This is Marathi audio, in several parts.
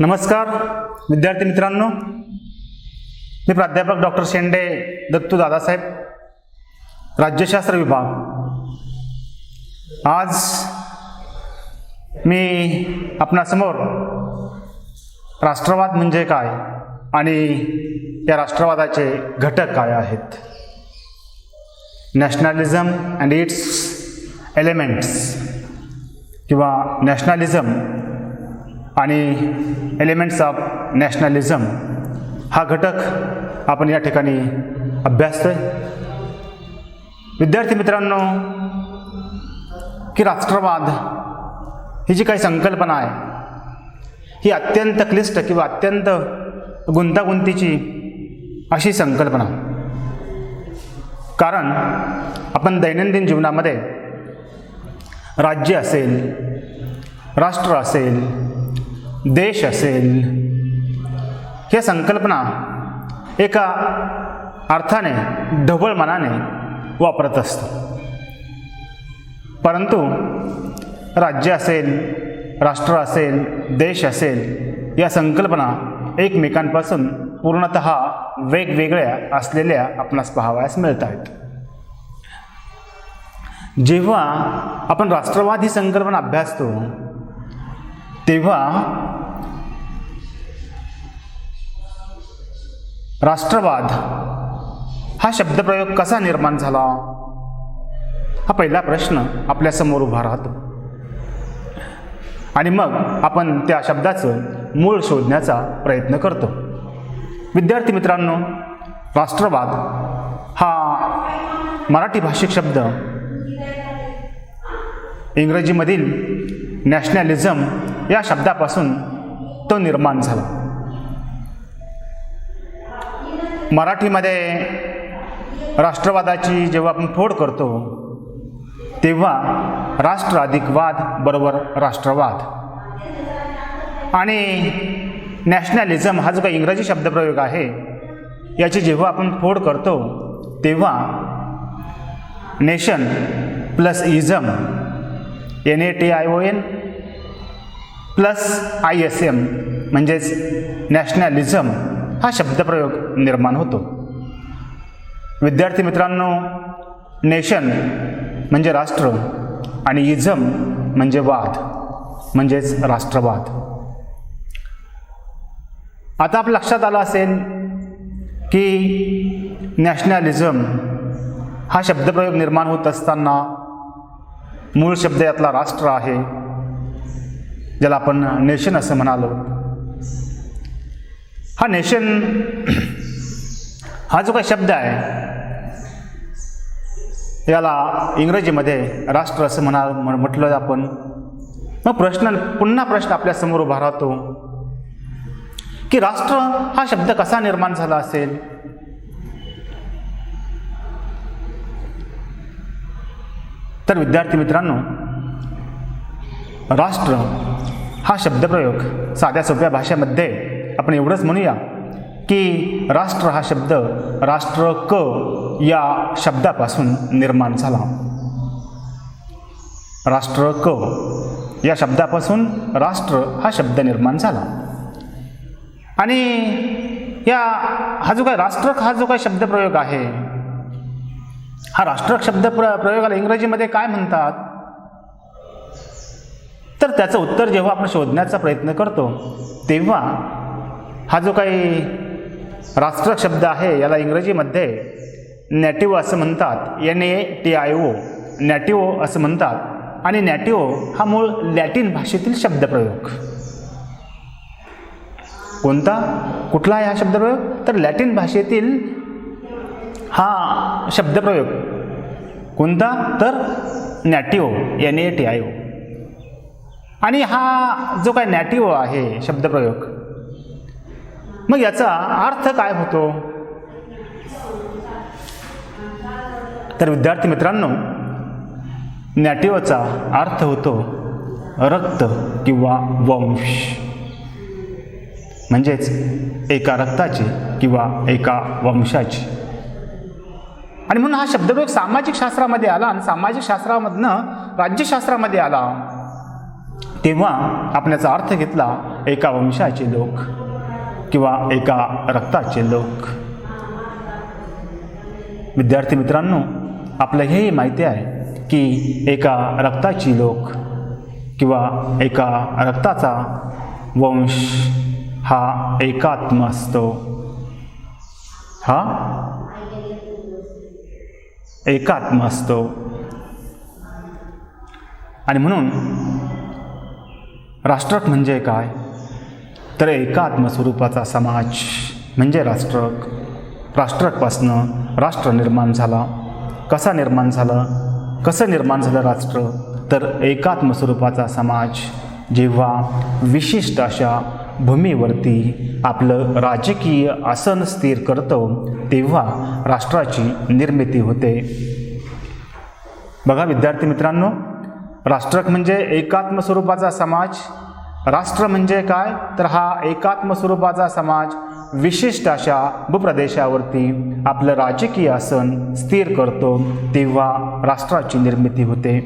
नमस्कार विद्यार्थी मित्रांनो. मी प्राध्यापक डॉक्टर शेंडे दत्तू दादासाहेब राज्यशास्त्र विभाग. आज मी आपणासमोर राष्ट्रवाद म्हणजे काय आणि या राष्ट्रवादाचे घटक काय आहेत? नॅशनॅलिझम अँड इट्स एलिमेंट्स किंवा नॅशनॅलिझम आणि एलिमेंट्स ऑफ नॅशनलिझम हा घटक आपण या ठिकाणी अभ्यासतोय. विद्यार्थी मित्रांनो की राष्ट्रवाद ही जी काही संकल्पना आहे ही अत्यंत क्लिष्ट किंवा अत्यंत गुंतागुंतीची अशी संकल्पना. कारण आपण दैनंदिन जीवनामध्ये राज्य असेल राष्ट्र असेल देश असेल. ह्या संकल्पना एका अर्थाने ढबळ मनाने वापरत असतो परंतु राज्य असेल राष्ट्र असेल देश असेल या संकल्पना एकमेकांपासून पूर्णत वेगवेगळ्या असलेल्या आपणास पाहावयास मिळत आहेत जेव्हा आपण राष्ट्रवाद ही संकल्पना अभ्यासतो तेव्हा राष्ट्रवाद हा शब्दप्रयोग कसा निर्माण झाला? हा पहिला प्रश्न आपल्यासमोर उभा राहतो. आणि मग आपण त्या शब्दाचं मूळ शोधण्याचा प्रयत्न करतो. विद्यार्थी मित्रांनो राष्ट्रवाद हा मराठी भाषिक शब्द. इंग्रजीमधील नॅशनॅलिझम या शब्दापासून तो निर्माण झाला. मराठीमध्ये राष्ट्रवादाची जेव्हा आपण फोड करतो तेव्हा राष्ट्र अधिक वाद बरोबर राष्ट्रवाद. आणि नॅशनॅलिझम हा जो काही इंग्रजी शब्दप्रयोग आहे याची जेव्हा आपण फोड करतो तेव्हा nation plus ism N A T I O N plus I S M म्हणजेच नॅशनॅलिझम हा शब्दप्रयोग निर्माण होतो. विद्यार्थी मित्रांनो नेशन म्हणजे राष्ट्र आणि इझम म्हणजे वाद म्हणजेच राष्ट्रवाद. आता आप लक्षात आलं असेल की नॅशनॅलिझम हा शब्दप्रयोग निर्माण होत असताना मूळ शब्द यातला राष्ट्र आहे. ज्याला आपण नेशन असं म्हणालो. हा नेशन हा जो काही शब्द आहे याला इंग्रजीमध्ये राष्ट्र असं म्हणा म्हण- म्हटलं आपण. मग प्रश्न पुन्हा प्रश्न आपल्यासमोर उभा राहतो. की राष्ट्र हा शब्द कसा निर्माण झाला असेल? तर विद्यार्थी मित्रांनो राष्ट्र हा शब्दप्रयोग साध्या सोप्या भाषेमध्ये आपण एवढंच म्हणूया की राष्ट्र हा शब्द राष्ट्र क या शब्दापासून निर्माण झाला. राष्ट्र क या शब्दापासून राष्ट्र हा शब्द निर्माण झाला. आणि या हा जो काय राष्ट्र हा जो काय शब्दप्रयोग आहे हा राष्ट्रक शब्द प्र प्रयोगाला इंग्रजीमध्ये काय म्हणतात? तर त्याचं उत्तर जेव्हा आपण शोधण्याचा प्रयत्न करतो तेव्हा हा जो काही राष्ट्र शब्द आहे याला इंग्रजीमध्ये नॅटिओ असं म्हणतात. N A T I O natio असं म्हणतात. आणि नॅटिओ हा मूळ लॅटिन भाषेतील शब्दप्रयोग. कोणता? कुठला आहे हा शब्दप्रयोग? तर लॅटिन भाषेतील हा शब्दप्रयोग. कोणता? तर नॅटिओ N A T I O आणि हा जो काय नॅटिव आहे शब्दप्रयोग मग याचा अर्थ काय होतो? तर विद्यार्थी मित्रांनो नॅटिवचा अर्थ होतो रक्त किंवा वंश. म्हणजेच एका रक्ताची किंवा एका वंशाची. आणि म्हणून हा शब्दप्रयोग सामाजिक शास्त्रामध्ये आला आणि सामाजिक शास्त्रामधनं राज्यशास्त्रामध्ये आला. तेव्हा आपण याचा अर्थ घेतला एका वंशाचे लोक किंवा एका रक्ताचे लोक. विद्यार्थी मित्रांनो आपलं हेही माहिती आहे की एका रक्ताची लोक किंवा एका रक्ताचा वंश हा एकात्म असतो. हा? एकात्म असतो. आणि म्हणून राष्ट्रक म्हणजे काय? तर एकात्म स्वरूपाचा समाज म्हणजे राष्ट्रक. राष्ट्रकपासनं राष्ट्र निर्माण झाला. कसा निर्माण झाला? कसं निर्माण झालं राष्ट्र? तर एकात्म स्वरूपाचा समाज. जेव्हा विशिष्ट अशा भूमीवरती आपलं राजकीय आसन स्थिर करतो तेव्हा राष्ट्राची निर्मिती होते. बघा विद्यार्थी मित्रांनो राष्ट्रक म्हणजे एकात्म स्वरूपाचा समाज. राष्ट्र म्हणजे काय? तर हा एकात्म स्वरूपाचा समाज विशिष्ट अशा भूप्रदेशावरती आपलं राजकीय आसन स्थिर करतो तेव्हा राष्ट्राची निर्मिती होते.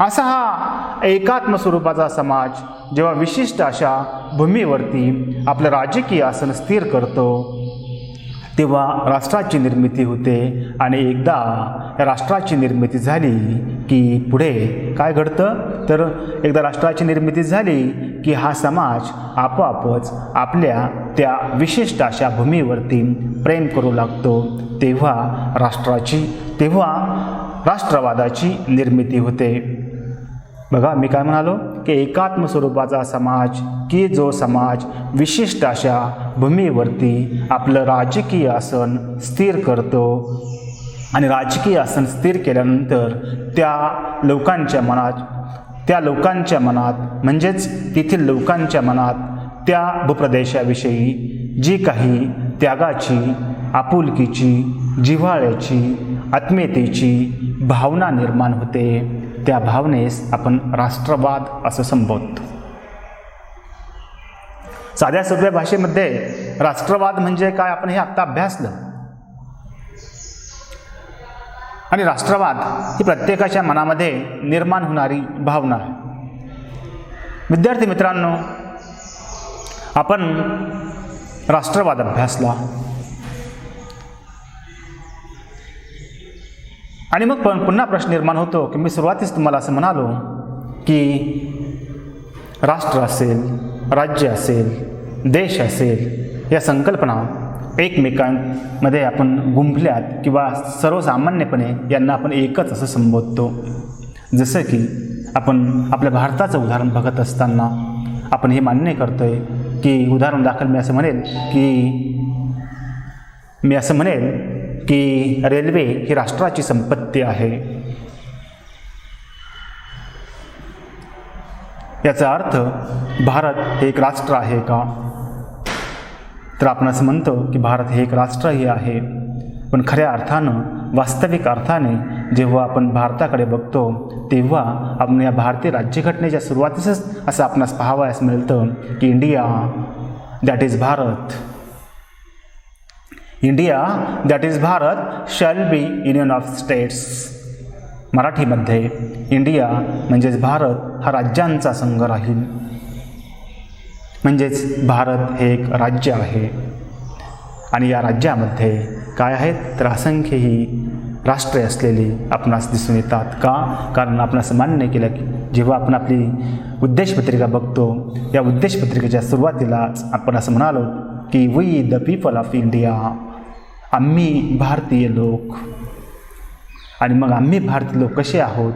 असा हा एकात्म स्वरूपाचा समाज जेव्हा विशिष्ट अशा भूमीवरती आपलं राजकीय आसन स्थिर करतो तेव्हा राष्ट्राची निर्मिती होते आणि एकदा राष्ट्राची निर्मिती झाली की पुढे काय घडतं? तर एकदा राष्ट्राची निर्मिती झाली की हा समाज आपोआपच आपल्या त्या विशिष्ट अशा भूमीवरती प्रेम करू लागतो. तेव्हा राष्ट्राची तेव्हा राष्ट्रवादाची निर्मिती होते. बघा मी काय म्हणालो? की एकात्म स्वरूपाचा समाज की जो समाज विशिष्ट अशा भूमीवरती आपलं राजकीय आसन स्थिर करतो आणि राजकीय आसन स्थिर केल्यानंतर त्या लोकांच्या मनात त्या लोकांच्या मनात म्हणजेच तेथील लोकांच्या मनात त्या भूप्रदेशाविषयी जी काही त्यागाची आपुलकीची जिव्हाळ्याची आत्मीयतेची भावना निर्माण होते. त्या भावनेस आपण राष्ट्रवाद असं संबोधतो. साध्या सोप्या भाषेमध्ये राष्ट्रवाद म्हणजे काय? आपण हे आत्ता अभ्यासलं. आणि राष्ट्रवाद ही प्रत्येकाच्या मनामध्ये निर्माण होणारी भावना आहे. विद्यार्थी मित्रांनो आपण राष्ट्रवाद अभ्यासला. आणि मग पण पुन्हा प्रश्न निर्माण होतो की मी सुरुवातीस तुम्हाला असं म्हणालो की राष्ट्र असेल राज्य असेल देश असेल या संकल्पना एकमेकांमध्ये आपण गुंफल्यात किंवा सर्वसामान्यपणे यांना आपण एकच असं संबोधतो. जसं की आपण आपल्या भारताचं उदाहरण बघत असताना आपण हे मान्य करतो आहे की उदाहरण दाखल मी असं म्हणेल की मी असं म्हणेल की रेल्वे ही राष्ट्राची संपत्ती आहे. याचा अर्थ भारत हे एक राष्ट्र आहे का? तर आपण असं म्हणतो की भारत हे एक राष्ट्रही आहे. पण खऱ्या अर्थानं वास्तविक अर्थाने जेव्हा आपण भारताकडे बघतो तेव्हा आपण या भारतीय राज्यघटनेच्या सुरुवातीसच असं आपणास पाहावयास मिळतं की India that is Bharat. India that is Bharat shall be union of states मराठीमध्ये इंडिया म्हणजेच भारत हा राज्यांचा संघ राहील. म्हणजेच भारत हे एक राज्य आहे. आणि या राज्यामध्ये काय आहेत? तर असंख्य ही राष्ट्रे असलेली आपणास दिसून येतात. का? कारण आपणास मान्य केलं की जेव्हा आपण आपली उद्देशपत्रिका बघतो या उद्देशपत्रिकेच्या सुरुवातीलाच आपण असं म्हणालो की we the people of India आम्ही भारतीय लोक. आणि मग आम्ही भारतीय लोक कसे आहोत?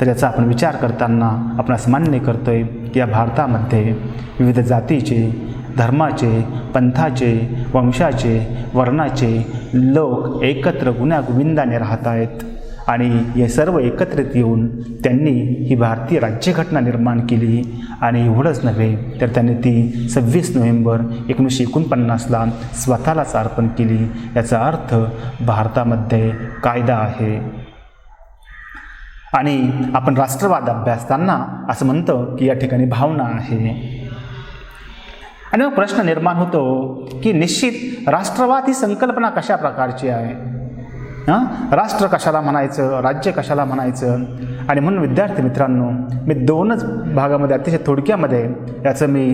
तर याचा आपण विचार करताना आपण असं मान्य करतो आहे की या भारतामध्ये विविध जातीचे धर्माचे पंथाचे वंशाचे वर्णाचे लोक एकत्र गुण्यागोविंदाने राहत आहेत. आणि हे सर्व एकत्रित येऊन त्यांनी ही भारतीय राज्यघटना निर्माण केली. आणि एवढंच नव्हे तर त्यांनी ती सव्वीस नोव्हेंबर एकोणीसशे एकोणपन्नासला स्वतःलाच अर्पण केली. याचा अर्थ भारतामध्ये कायदा आहे. आणि आपण राष्ट्रवाद अभ्यासताना असं म्हणतो की या ठिकाणी भावना आहे. आणि मग प्रश्न निर्माण होतो की निश्चित राष्ट्रवाद ही संकल्पना कशा प्रकारची आहे? हां? राष्ट्र कशाला म्हणायचं? राज्य कशाला म्हणायचं? आणि म्हणून विद्यार्थी मित्रांनो मी दोनच भागामध्ये अतिशय थोडक्यामध्ये याचं मी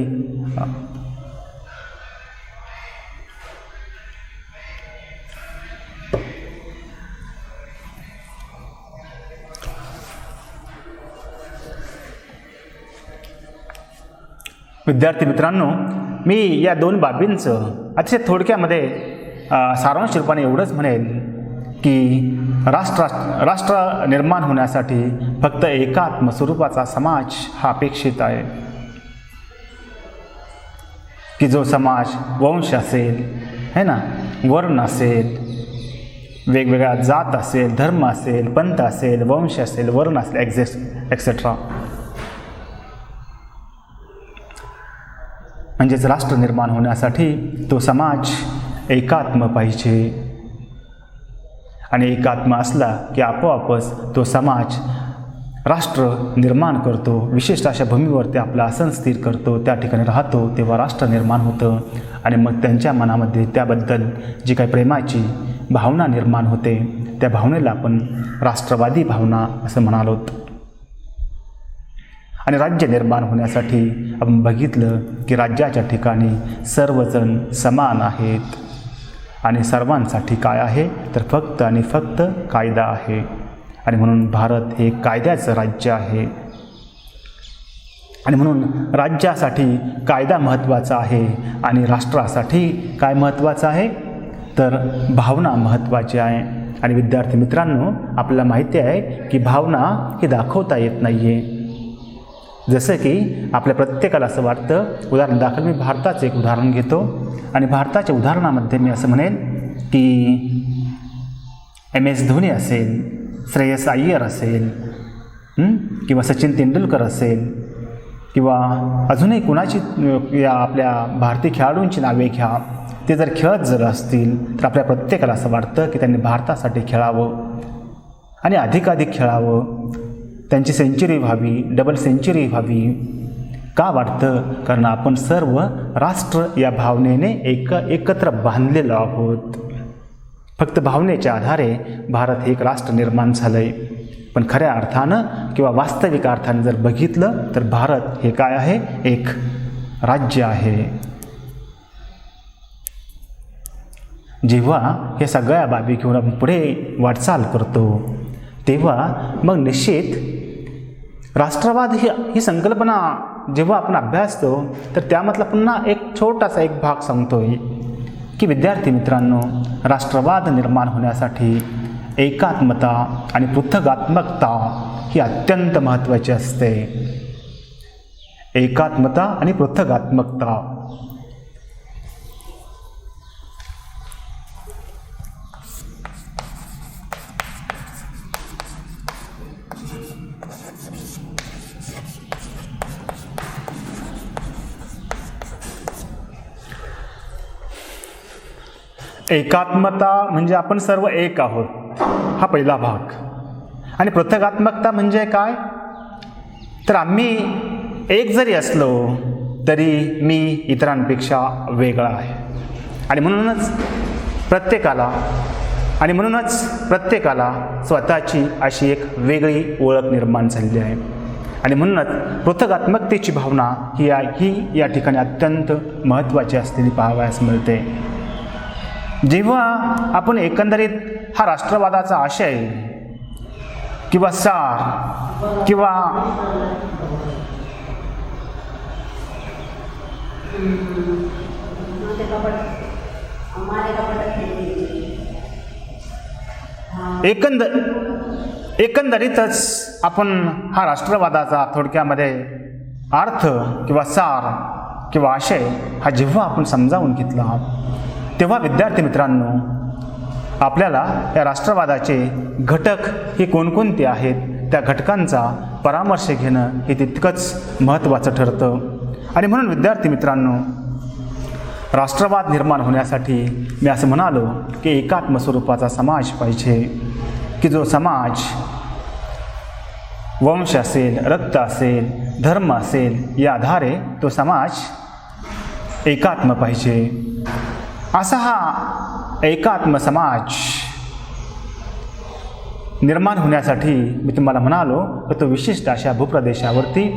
विद्यार्थी मित्रांनो मी या दोन बाबींचं अतिशय थोडक्यामध्ये सारांश रूपाने एवढंच म्हणेल की राष्ट्र राष्ट्र निर्माण होण्यासाठी फक्त एकात्म स्वरूपाचा समाज हा अपेक्षित आहे. की जो समाज वंश असेल है ना? वर्ण असेल वेगवेगळ्या जात असेल धर्म असेल पंथ असेल वंश असेल वर्ण असेल एक्झेस एक्सेट्रा म्हणजेच राष्ट्र निर्माण होण्यासाठी तो समाज एकात्म पाहिजे. आणि एकात्म असला की आपोआपच तो समाज राष्ट्र निर्माण करतो. विशेष अशा भूमीवरती आपलं आसन स्थिर करतो. त्या ठिकाणी राहतो तेव्हा राष्ट्र निर्माण होतं. आणि मग त्यांच्या मनामध्ये त्याबद्दल जी काही प्रेमाची भावना निर्माण होते त्या भावनेला आपण राष्ट्रवादी भावना असं म्हणालोत. आणि राज्य निर्माण होण्यासाठी आपण बघितलं की राज्याच्या ठिकाणी सर्वजण समान आहेत. आणि सर्वांसाठी काय आहे? तर फक्त आणि फक्त कायदा आहे. आणि म्हणून भारत हे कायद्याचं राज्य आहे. आणि म्हणून राज्यासाठी कायदा महत्त्वाचा आहे आणि राष्ट्रासाठी काय महत्त्वाचं आहे? तर भावना महत्त्वाची आहे. आणि विद्यार्थी मित्रांनो आपल्याला माहिती आहे की भावना ही दाखवता येत नाही आहे जसं की आपल्या प्रत्येकाला असं वाटतं उदाहरण दाखल मी भारताचं एक उदाहरण घेतो. आणि भारताच्या उदाहरणामध्ये मी असं म्हणेन की एम एस धोनी असेल श्रेयस अय्यर असेल किंवा सचिन तेंडुलकर असेल किंवा अजूनही कुणाची या आपल्या भारतीय खेळाडूंची नावे घ्या. ते जर खेळत जर असतील तर आपल्या प्रत्येकाला असं वाटतं की त्यांनी भारतासाठी खेळावं आणि अधिकाधिक खेळावं. त्यांची सेंचुरी व्हावी डबल सेंचुरी व्हावी. का वाटतं? कारण आपण सर्व राष्ट्र या भावनेने एक एकत्र बांधलेलो आहोत. फक्त भावनेच्या आधारे भारत हे एक राष्ट्र निर्माण झालं आहे पण खऱ्या अर्थानं किंवा वास्तविक अर्थानं जर बघितलं तर भारत हे काय आहे? एक राज्य आहे. जेव्हा हे सगळ्या बाबी घेऊन आपण पुढे वाटचाल करतो तेव्हा मग निश्चित राष्ट्रवाद ही ही संकल्पना जेव्हा आपण अभ्यासतो तर त्यामधला पुन्हा एक छोटासा एक भाग सांगतोय की विद्यार्थी मित्रांनो राष्ट्रवाद निर्माण होण्यासाठी एकात्मता आणि पृथगात्मकता ही अत्यंत महत्त्वाची असते. एकात्मता आणि पृथगात्मकता एकात्मता म्हणजे आपण सर्व एक आहोत हा पहिला भाग. आणि पृथकात्मकता म्हणजे काय? तर आम्ही एक जरी असलो तरी मी इतरांपेक्षा वेगळा आहे. आणि म्हणूनच प्रत्येकाला आणि म्हणूनच प्रत्येकाला स्वतःची अशी एक वेगळी ओळख निर्माण झालेली आहे. आणि म्हणूनच पृथगात्मकतेची भावना ही ही या ठिकाणी अत्यंत महत्त्वाची असलेली पाहावयास मिळते. जेव्हा आपण एकंदरीत हा राष्ट्रवादाचा आशय किंवा सार किंवा एकंद एकंदरीतच आपण हा राष्ट्रवादाचा थोडक्यामध्ये अर्थ किंवा सार किंवा आशय हा जेव्हा आपण समजावून घेतला तेव्हा विद्यार्थी मित्रांनो आपल्याला या राष्ट्रवादाचे घटक हे कोणकोणते आहेत त्या घटकांचा परामर्श घेणं हे तितकंच महत्त्वाचं ठरतं. आणि म्हणून विद्यार्थी मित्रांनो राष्ट्रवाद निर्माण होण्यासाठी मी असं म्हणालो की एकात्म स्वरूपाचा समाज पाहिजे की जो समाज वंश असेल रक्त असेल धर्म असेल या आधारे तो समाज एकात्म पाहिजे. असा हा एकात्म समाज निर्माण होण्यासाठी मी तुम्हाला म्हणालो की तो विशिष्ट अशा भूप्रदेशावरती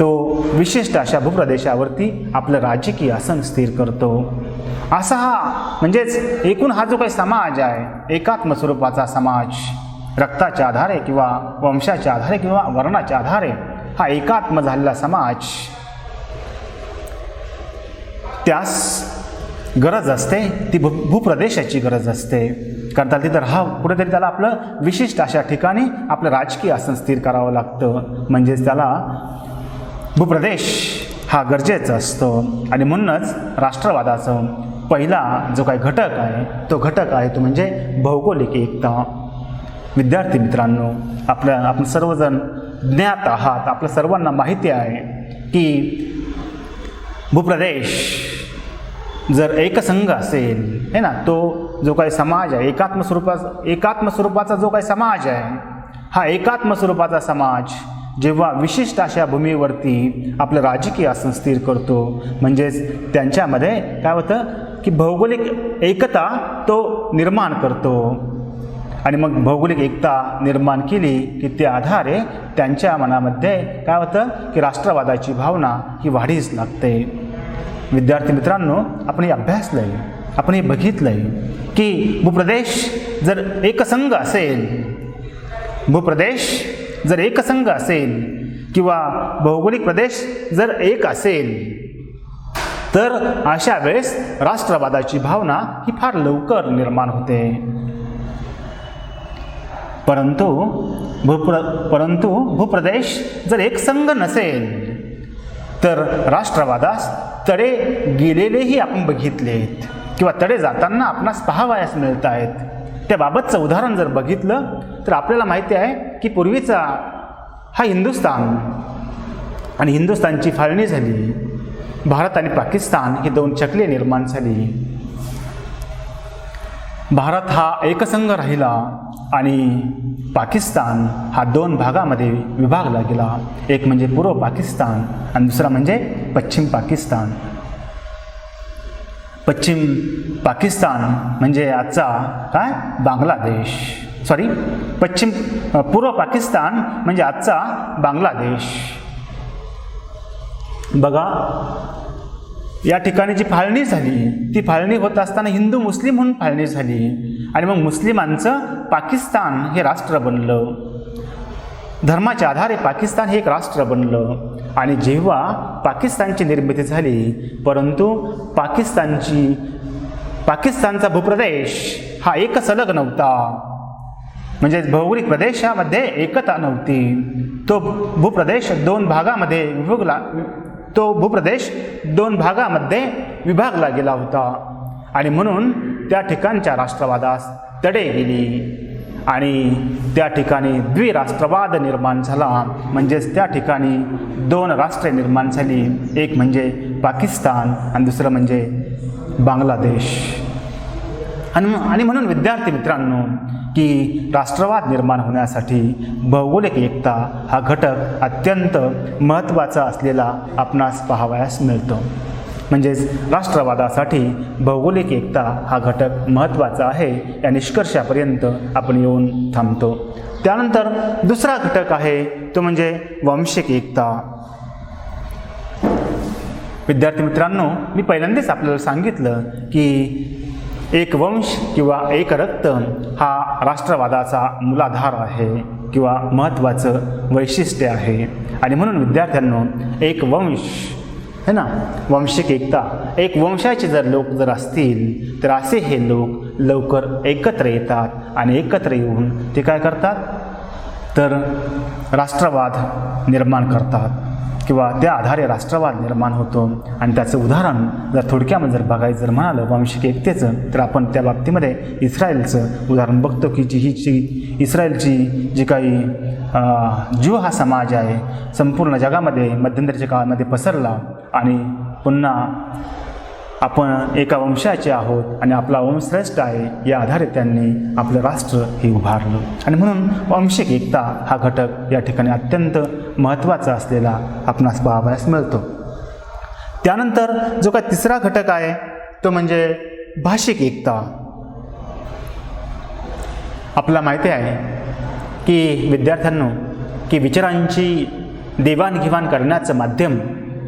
तो विशिष्ट अशा भूप्रदेशावरती आपलं राजकीय आसन स्थिर करतो. असा हा म्हणजेच एकूण हा जो काही समाज आहे एकात्म स्वरूपाचा समाज रक्ताच्या आधारे किंवा वंशाच्या आधारे किंवा वर्णाच्या आधारे हा एकात्म झालेला समाज त्यास गरज असते ती भू भूप्रदेशाची गरज असते. कारण त्याला तिथं राहा कुठेतरी त्याला आपलं विशिष्ट अशा ठिकाणी आपलं राजकीय आसन स्थिर करावं लागतं. म्हणजेच त्याला भूप्रदेश हा गरजेचा असतो. आणि म्हणूनच राष्ट्रवादाचं पहिला जो काही घटक आहे तो घटक आहे तो म्हणजे भौगोलिक एकता. विद्यार्थी मित्रांनो आपल्या आपण सर्वजण ज्ञात आहात. आपल्या सर्वांना माहिती आहे की भूप्रदेश जर एकसंघ असेल है ना तो जो काही समाज आहे एकात्म स्वरूपाचा एकात्म स्वरूपाचा जो काही समाज आहे हा एकात्म स्वरूपाचा समाज जेव्हा विशिष्ट अशा भूमीवरती आपलं राजकीय आसन स्थिर करतो म्हणजेच त्यांच्यामध्ये काय होतं की भौगोलिक एकता तो निर्माण करतो. आणि मग भौगोलिक एकता निर्माण केली की त्या आधारे त्यांच्या मनामध्ये काय होतं की राष्ट्रवादाची भावना ही वाढीस लागते. विद्यार्थी मित्रांनो आपण हे अभ्यासलं आहे आपण हे बघितलं आहे की भूप्रदेश जर एकसंघ असेल भूप्रदेश जर एकसंघ असेल किंवा भौगोलिक प्रदेश जर एक असेल तर अशा वेळेस राष्ट्रवादाची भावना ही फार लवकर निर्माण होते. परंतु भूप्र परंतु भूप्रदेश जर एकसंघ नसेल तर राष्ट्रवादास तडे गेलेलेही आपण बघितलेत किंवा तडे जाताना आपणास पाहावयास मिळत आहेत त्याबाबतचं उदाहरण जर बघितलं तर आपल्याला माहिती आहे की पूर्वीचा हा हिंदुस्तान आणि हिंदुस्तानची फाळणी झाली. भारत आणि पाकिस्तान ही दोन चकले निर्माण झाली. भारत हा एकसंघ राहिला. आणि पाकिस्तान हा दोन भागामध्ये विभागला गेला. एक म्हणजे पूर्व पाकिस्तान आणि दुसरा म्हणजे पश्चिम पाकिस्तान. पश्चिम पाकिस्तान म्हणजे आजचा काय? बांगलादेश. सॉरी पश्चिम पूर्व पाकिस्तान म्हणजे आजचा बांगलादेश. बघा या ठिकाणी जी फाळणी झाली ती फाळणी होत असताना हिंदू मुस्लिम म्हणून फाळणी झाली. आणि मग मुस्लिमांचं पाकिस्तान हे राष्ट्र बनलं. धर्माच्या आधारे पाकिस्तान हे एक राष्ट्र बनलं. आणि जेव्हा पाकिस्तानची निर्मिती झाली परंतु पाकिस्तानची पाकिस्तानचा भूप्रदेश हा एकच अलग नव्हता. म्हणजे भौगोलिक प्रदेशामध्ये एकता नव्हती. तो भूप्रदेश दोन भागामध्ये विभागला तो भूप्रदेश दोन भागामध्ये विभागला गेला होता. आणि म्हणून त्या ठिकाणच्या राष्ट्रवादास तडे गेली. आणि त्या ठिकाणी द्विराष्ट्रवाद निर्माण झाला. म्हणजेच त्या ठिकाणी दोन राष्ट्रे निर्माण झाली. एक म्हणजे पाकिस्तान आणि दुसरं म्हणजे बांगलादेश. आणि आणि म्हणून विद्यार्थी मित्रांनो की राष्ट्रवाद निर्माण होण्यासाठी भौगोलिक एकता हा घटक अत्यंत महत्त्वाचा असलेला आपणास पाहावयास मिळतो. म्हणजेच राष्ट्रवादासाठी भौगोलिक एकता हा घटक महत्त्वाचा आहे या निष्कर्षापर्यंत आपण येऊन थांबतो. त्यानंतर दुसरा घटक आहे तो म्हणजे वंशिक एकता. विद्यार्थी मित्रांनो मी पहिल्यांदाच आपल्याला सांगितलं की एक वंश किंवा एक रक्त हा राष्ट्रवादाचा मूलाधार आहे किंवा महत्त्वाचं वैशिष्ट्य आहे. आणि म्हणून विद्यार्थ्यांनो एक वंश है ना? वंशिक एकता. एक वंशाचे जर लोक जर असतील तर असे हे लोक लवकर एकत्र येतात आणि एकत्र येऊन ते काय करतात? तर राष्ट्रवाद निर्माण करतात. किंवा त्या आधारे राष्ट्रवाद निर्माण होतो. आणि त्याचं उदाहरण जर थोडक्यामध्ये जर बघायचं जर म्हणालं वांशिक एकतेचं तर आपण त्या बाबतीमध्ये इस्रायलचं उदाहरण बघतो की जी ही जी इस्रायलची जी काही ज्यू हा समाज आहे संपूर्ण जगामध्ये मध्यंतरीच्या काळामध्ये पसरला आणि पुन्हा आपण एका वंशाचे आहोत आणि आपला वंश श्रेष्ठ आहे या आधारे त्यांनी आपलं राष्ट्र हे उभारलं. आणि म्हणून वंशिक एकता हा घटक या ठिकाणी अत्यंत महत्त्वाचा असलेला आपणास पाहावयास मिळतो. त्यानंतर जो काय तिसरा घटक आहे तो म्हणजे भाषिक एकता. आपल्याला माहिती आहे की विद्यार्थ्यांनो की विचारांची देवाणघेवाण करण्याचं माध्यम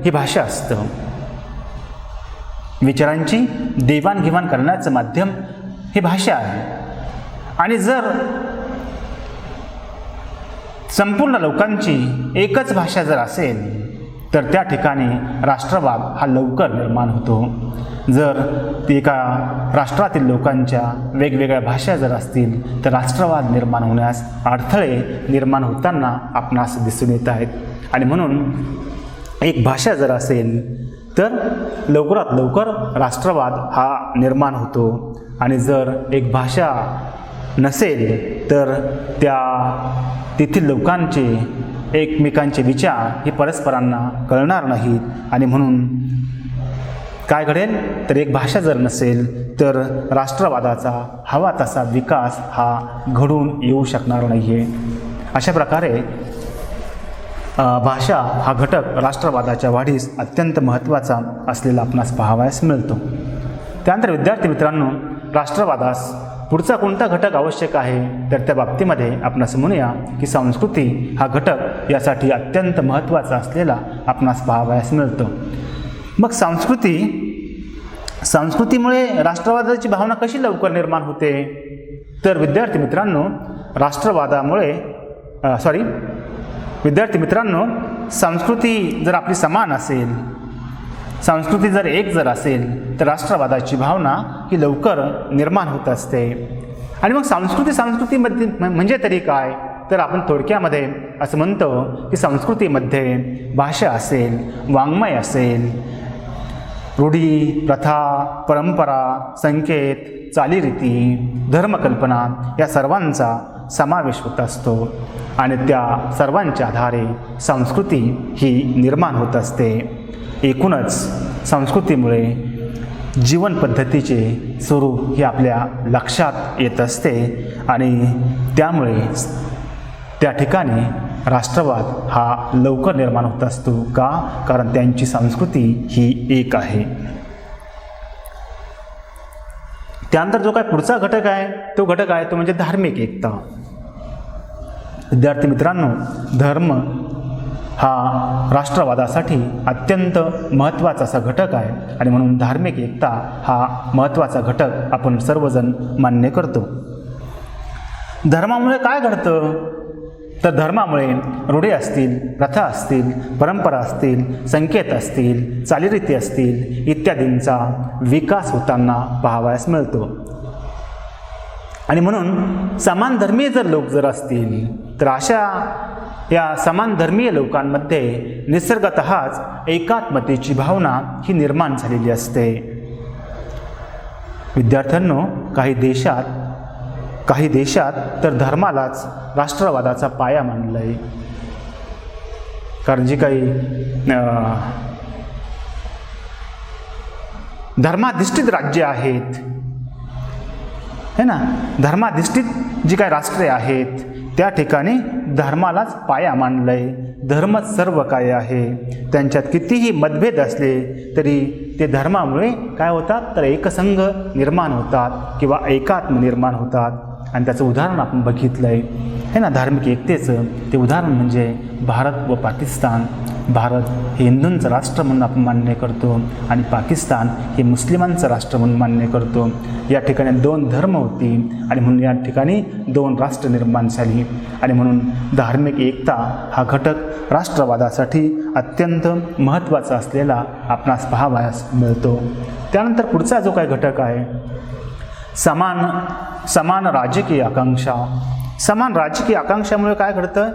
ही भाषा असतं. विचारांची देवाणघेवाण करण्याचं माध्यम ही भाषा आहे. आणि जर संपूर्ण लोकांची एकच भाषा जर असेल तर त्या ठिकाणी राष्ट्रवाद हा लवकर निर्माण होतो. जर ते एका राष्ट्रातील लोकांच्या वेगवेगळ्या भाषा जर असतील तर राष्ट्रवाद निर्माण होण्यास अडथळे निर्माण होताना आपणास दिसून येत आहेत. आणि म्हणून एक भाषा जर असेल तर लवकरात लवकर राष्ट्रवाद हा निर्माण होतो. आणि जर एक भाषा नसेल तर त्या तेथील लोकांचे एकमेकांचे विचार हे परस्परांना कळणार नाहीत. आणि म्हणून काय घडेल? तर एक भाषा जर नसेल तर राष्ट्रवादाचा हवा तसा विकास हा घडून येऊ शकणार नाही आहे अशा प्रकारे भाषा हा घटक राष्ट्रवादाच्या वाढीस अत्यंत महत्त्वाचा असलेला आपणास पाहावयास मिळतो. त्यानंतर विद्यार्थी मित्रांनो राष्ट्रवादास पुढचा कोणता घटक आवश्यक आहे? तर त्या बाबतीमध्ये आपणास म्हणूया की संस्कृती हा घटक यासाठी अत्यंत महत्त्वाचा असलेला आपणास पाहावयास मिळतो. मग संस्कृती संस्कृतीमुळे राष्ट्रवादाची भावना कशी लवकर निर्माण होते? तर विद्यार्थी मित्रांनो राष्ट्रवादामुळे सॉरी विद्यार्थी मित्रांनो संस्कृती जर आपली समान असेल संस्कृती जर एक जर असेल तर राष्ट्रवादाची भावना ही लवकर निर्माण होत असते. आणि मग संस्कृती संस्कृतीमध्ये म्हणजे तरी काय? तर आपण थोडक्यामध्ये असं म्हणतो की संस्कृतीमध्ये भाषा असेल वाङ्मय असेल रूढी प्रथा परंपरा संकेत चालीरीती धर्मकल्पना या सर्वांचा समावेश होत असतो आणि त्या सर्वांच्या आधारे संस्कृती ही निर्माण होत असते. एकूणच संस्कृतीमुळे जीवन पद्धतीचे स्वरूप हे आपल्या लक्षात येत असते आणि त्यामुळे त्या ठिकाणी राष्ट्रवाद हा लवकर निर्माण होत असतो का? कारण त्यांची संस्कृती ही एक आहे. त्यानंतर जो काय पुढचा घटक आहे तो घटक आहे तो म्हणजे धार्मिक एकता. विद्यार्थी मित्रांनो धर्म हा राष्ट्रवादासाठी अत्यंत महत्त्वाचा असा घटक आहे. आणि म्हणून धार्मिक एकता हा महत्त्वाचा घटक आपण सर्वजण मान्य करतो. धर्मामुळे काय घडतं? तर धर्मामुळे रूढी असतील प्रथा असतील परंपरा असतील संकेत असतील चालीरीती असतील इत्यादींचा विकास होताना पाहावयास मिळतो. आणि म्हणून समान धर्मीय जर लोक जर असतील तर अशा या समान धर्मीय लोकांमध्ये निसर्गतःच एकात्मतेची भावना ही निर्माण झालेली असते. विद्यार्थ्यांनो काही देशात काही देशात तर धर्मालाच राष्ट्रवादाचा पाया मानला आहे कारण जी काही धर्माधिष्ठित राज्य आहेत है ना? धर्माधिष्ठित जी काही राष्ट्रे आहेत त्या ठिकाणी धर्मालाच पाया मानलंय धर्मच सर्व काय आहे. त्यांच्यात कितीही मतभेद असले तरी ते धर्मामुळे काय होतात? तर एकसंघ निर्माण होतात किंवा एकात्म निर्माण होतात. आणि त्याचं उदाहरण आपण बघितलं आहे है ना? धार्मिक एकतेचं ते उदाहरण म्हणजे भारत व पाकिस्तान. भारत हे हिंदूंचं राष्ट्र म्हणून आपण मान्य करतो आणि पाकिस्तान हे मुस्लिमांचं राष्ट्र म्हणून मान्य करतो. या ठिकाणी दोन धर्म होती आणि म्हणून या ठिकाणी दोन राष्ट्र निर्माण झाली. आणि म्हणून धार्मिक एकता हा घटक राष्ट्रवादासाठी अत्यंत महत्त्वाचा असलेला आपणास पाहावयास मिळतो. त्यानंतर पुढचा जो काही घटक आहे समान समान राजकीय आकांक्षा. समान राजकीय आकांक्षामुळे काय घडतं?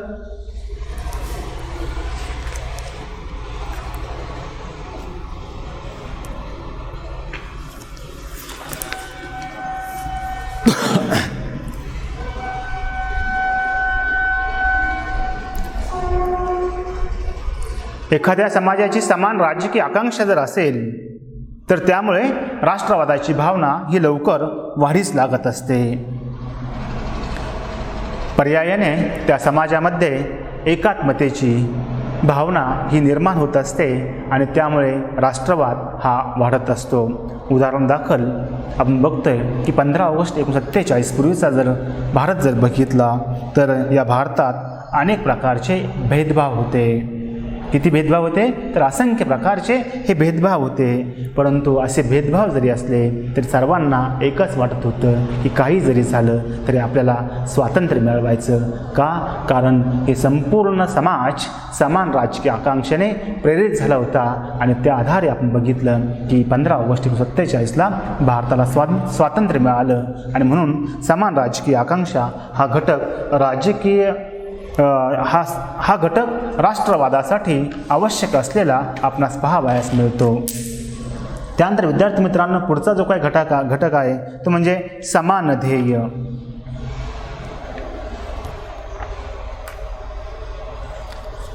एखाद्या समाजाची समान राजकीय आकांक्षा जर असेल तर त्यामुळे राष्ट्रवादाची भावना ही लवकर वाढीस लागत असते. पर्यायाने त्या समाजामध्ये एकात्मतेची भावना ही निर्माण होत असते आणि त्यामुळे राष्ट्रवाद हा वाढत असतो. उदाहरण दाखल. आपण बघतोय की पंधरा ऑगस्ट एकोणीसशे पूर्वीचा जर भारत जर बघितला तर या भारतात अनेक प्रकारचे भेदभाव होते. किती भेदभाव होते? तर असंख्य प्रकारचे हे भेदभाव होते. परंतु असे भेदभाव जरी असले तरी सर्वांना एकच वाटत होतं की काही जरी झालं तरी आपल्याला स्वातंत्र्य मिळवायचं. का? कारण हे संपूर्ण समाज समान राजकीय आकांक्षेने प्रेरित झाला होता आणि त्या आधारे आपण बघितलं की पंधरा ऑगस्ट एकोणीसशे सत्तेचाळीसला भारताला स्वा स्वातंत्र्य मिळालं. आणि म्हणून समान राजकीय आकांक्षा हा घटक राजकीय हा हा घटक राष्ट्रवादासाठी आवश्यक असलेला आपणास पहावयास मिळतो. त्यानंतर विद्यार्थी मित्रांनो पुढचा जो काही घटक घटक आहे तो म्हणजे समान ध्येय.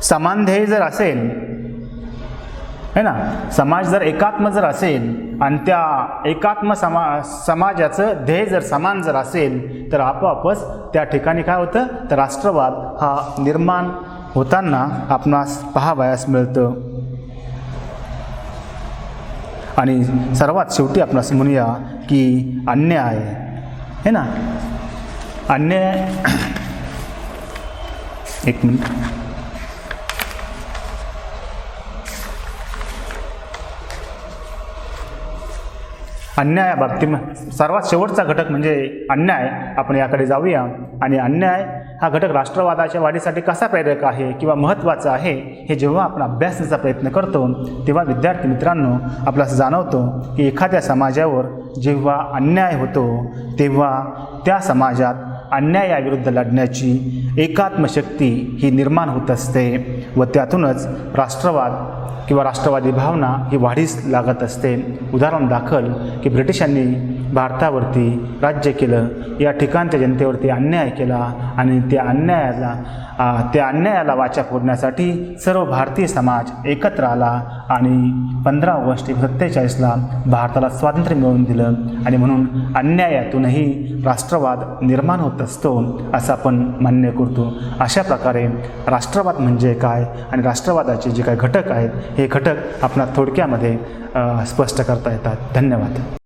समान ध्येय जर असेल है ना? समाज जर एकात्म जर असेल आणि त्या एकात्म समा समाजाचं ध्येय जर समान जर असेल तर आपोआपच त्या ठिकाणी काय होतं? तर राष्ट्रवाद हा निर्माण होताना आपणास पहावयास मिळतं. आणि सर्वात शेवटी आपणास म्हणूया की अन्याय. है ना? अन्याय एक मिनिट. अन्यायाबाबतीत सर्वात शेवटचा घटक म्हणजे अन्याय. आपण याकडे जाऊया. आणि अन्याय हा घटक राष्ट्रवादाच्या वाढीसाठी कसा प्रेरक आहे किंवा महत्त्वाचा आहे हे जेव्हा आपण अभ्यासण्याचा प्रयत्न करतो तेव्हा विद्यार्थी मित्रांनो आपल्याला जाणवतो की एखाद्या समाजावर जेव्हा अन्याय होतो तेव्हा त्या समाजात अन्यायाविरुद्ध लढण्याची एकात्मशक्ती ही निर्माण होत असते व त्यातूनच राष्ट्रवाद किंवा राष्ट्रवादी भावना ही वाढीस लागत असते. उदाहरण दाखल की ब्रिटिशांनी भारतावरती राज्य केलं या ठिकाणच्या जनतेवरती अन्याय केला आणि त्या अन्यायाला त्या अन्यायाला वाचा फोडण्यासाठी सर्व भारतीय समाज एकत्र आला आणि पंधरा ऑगस्ट सत्तेचाळीसला भारताला स्वातंत्र्य मिळवून दिलं आणि म्हणून अन्यायातूनही राष्ट्रवाद निर्माण होत असतो असं आपण मान्य करतो. अशा प्रकारे राष्ट्रवाद म्हणजे काय आणि राष्ट्रवादाचे जे काही घटक आहेत हे घटक आपणास थोडक्यामध्ये स्पष्ट करता येतात. धन्यवाद.